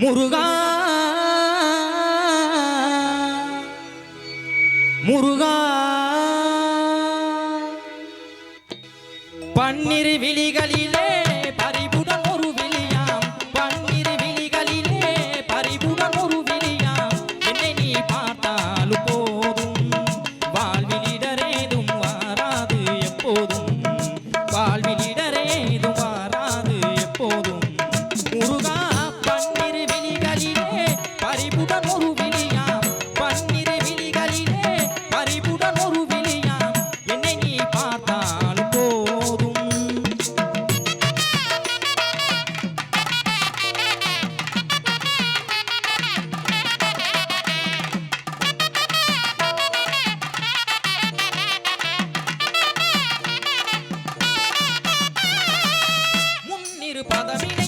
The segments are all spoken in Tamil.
முருகா. முருகா. பன்னிரு விழிகளிலே nada, mi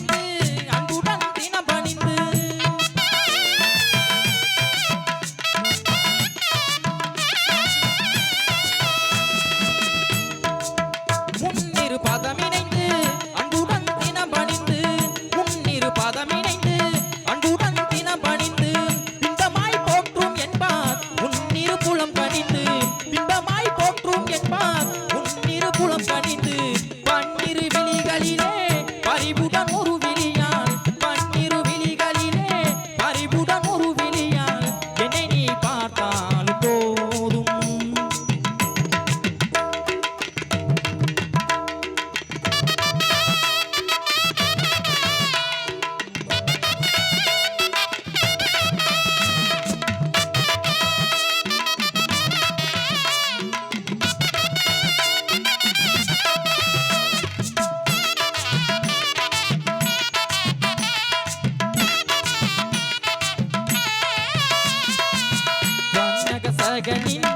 மகனின்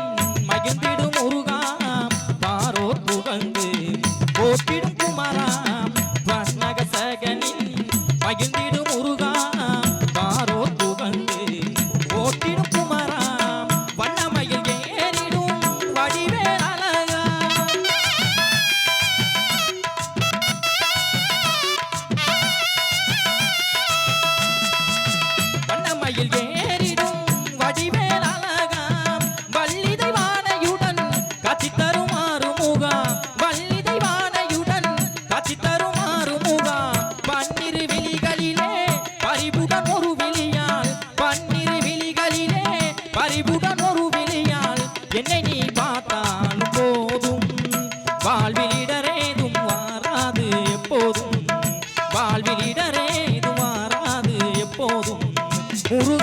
மகிழ்ந்திடும் முருகா பாரோர் புகழ்ந்து போட்டிடும் குமாரா. Uru